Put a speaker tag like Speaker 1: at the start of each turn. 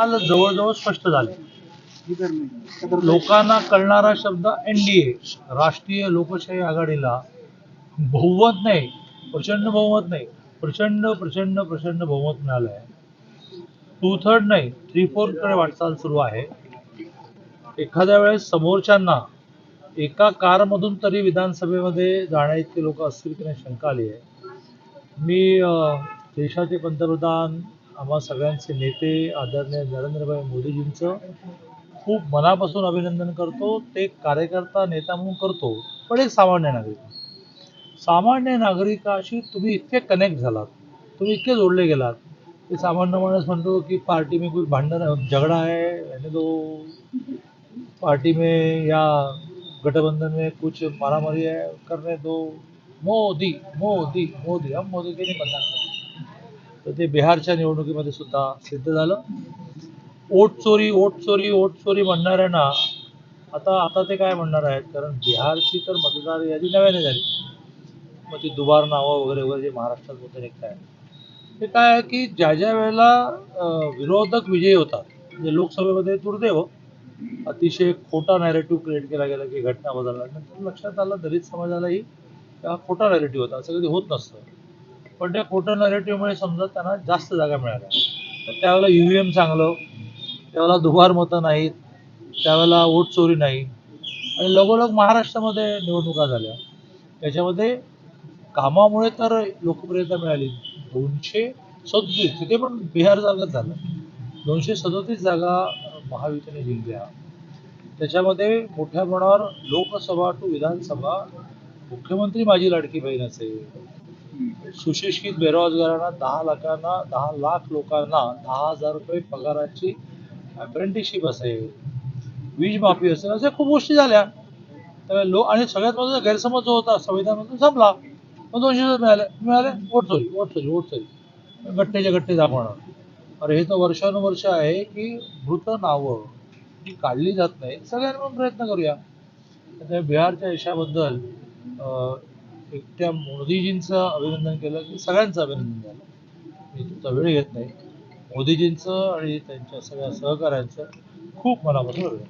Speaker 1: काल जवळजवळ स्पष्ट झाले. लोकांना कळणारा शब्द एनडीए राष्ट्रीय लोकशाही आघाडीला बहुमत नाही प्रचंड बहुमत नाही प्रचंड प्रचंड प्रचंड बहुमत मिळालं आहे टू थर्ड नाही थ्री फोर्थकडे वाटचाल सुरू आहे. एखाद्या वेळेस समोरच्यांना एका कारमधून तरी विधानसभेमध्ये जाण्या लोक असतील की नाही शंका आली आहे मी देशाचे पंतप्रधान आम्हा सगळ्यांचे नेते आदरणीय नरेंद्रभाई मोदीजींचं खूप मनापासून अभिनंदन करतो. ते कार्यकर्ता नेता म्हणून करतो पण एक सामान्य नागरिक. सामान्य नागरिकाशी तुम्ही इतके कनेक्ट झालात तुम्ही इतके जोडले गेलात. की सामान्य माणूस म्हणतो की पार्टी में कोई भांडण झगड़ा है रहने दो पार्टी में या गठबंधन में कुछ मारामारी है करने दो। मोदी मोदी मोदी हम मोदी के नहीं मतदान तर ते बिहारच्या निवडणुकीमध्ये सुद्धा सिद्ध झालं. ओट चोरी ओट चोरी ओट चोरी म्हणणाऱ्यांना आता आता ते काय म्हणणार आहेत? कारण बिहारची तर मतदार यादी नव्याने झाली. मग ती दुबार नावं वगैरे वगैरे जे महाराष्ट्रात होते काय ते काय आहे की ज्या ज्या वेळेला विरोधक विजयी होतात म्हणजे लोकसभेमध्ये दुर्दैव अतिशय खोटा नॅरेटिव्ह क्रिएट केला गेला की घटना बदलला नंतर लक्षात आलं दलित समाजालाही हा खोटा नॅरेटिव्ह होता. असं कधी होत नसतं. पण त्या खोटं नरेटिव्हमुळे समजा त्यांना जास्त जागा मिळाल्या. तर त्यावेळेला ईव्हीएम चांगलं त्यावेळेला दुभार मतं नाहीत त्यावेळेला वोट चोरी नाही. आणि लगोलग महाराष्ट्रामध्ये निवडणुका झाल्या. त्याच्यामध्ये कामामुळे तर लोकप्रियता मिळाली. दोनशे सदतीस तिथे पण बिहार जागा झालं. दोनशे सदतीस जागा महायुतीने जिंकल्या. त्याच्यामध्ये मोठ्या प्रमाणावर लोकसभा टू विधानसभा मुख्यमंत्री माझी लाडकी बहीण असेल सुशिक्षित बेरोजगारांना दहा लाखांना दहा लाख लोकांना दहा हजार रुपये पगाराची अप्रेंटिसशिप असेल. वीज माफी असेल अशा खूप गोष्टी झाल्या. त्यामुळे लो आणि सगळ्यात महत्त्वाचा गैरसमज जो होता संविधानातून संपला. मग दोनशे रुपये मिळाले. मिळाले? वोट चोरी वोट चोरी वोट चोरी. घटनेच्या गट्टे दाखवणार. अरे हे तर वर्षानुवर्ष आहे की मृत नावं जी काढली जात नाही सगळ्यांनी प्रयत्न करूया. त्यामुळे बिहारच्या यशाबद्दल अं, एकट्या मोदीजींचं अभिनंदन केलं की सगळ्यांचं अभिनंदन झालं. मी तुमचा वेळ घेत नाही. मोदीजींचं आणि त्यांच्या सगळ्या सहकाऱ्यांचं खूप मनापासून अभिनंदन.